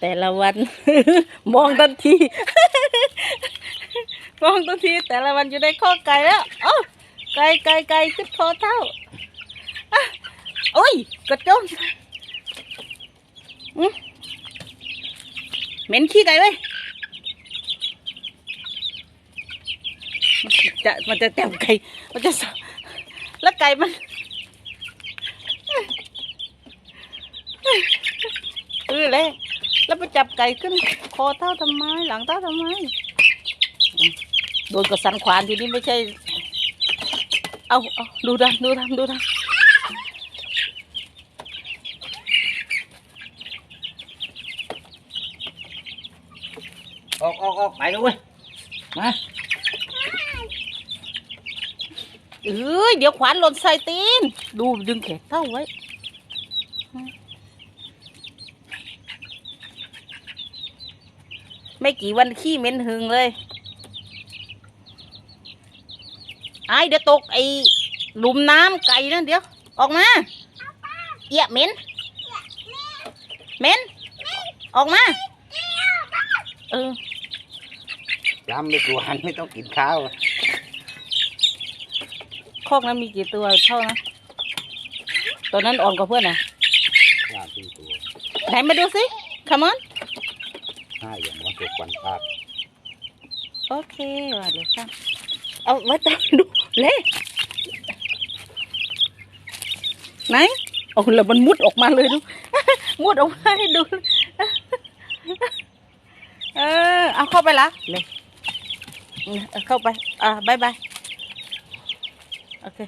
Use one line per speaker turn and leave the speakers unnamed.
แต่ละวัน มองทันที มองทันที แต่ละวันอยู่ในข้อไก่แล้วเอ้าไก่ไก่ไก่ขึ้นคอเท่าอะโอ้ยกระจนอื้อเหม็นขี้ไก่เว้ยมันจะมันจะแต้มไก่ มันจะสแล้วไก่มัน เออเลยแล้วไป จับไก่ขึ้น คอเท่าทำไม หลังเท่าทำไมอืมโดนกระสันขวานทีนี้ไม่ใช่ เอาเอาดูดันดูดันดูดัน
ออกออกออกไปเลยเว้ยมา
เอ้ยเดี๋ยวขวานหล่นใส่ตีน ดูดึงแขนเท่าไว้ ไม่กี่วันขี้เหม็นหึงเลยไอ้เดี๋ยวตกไอ้หลุมน้ำไก่นั่นเดี๋ยว ออกมาเอี่ยเหม็นเหม็นออกมาเออ
จำไม่กวนไม่ต้องกินข้าว
คอกนั้นมีกี่ตัวเท่านะตัวนั้นอ่อนกว่าเพื่อนอะ
ห้าสี่ตัว
ไหนมาดูสิคามอน
ห้าอย่างวันเกิดวันพาด
โอเคว่าเดี๋ยวค่ะเอาไว้ตามดูเล่ไหนโอ้แล้วมันมุดออกมาเลยดู มุดออกมาให้ดู เออ เอาเข้าไปละเลยเข้าไป อ่าบายบาย โอเค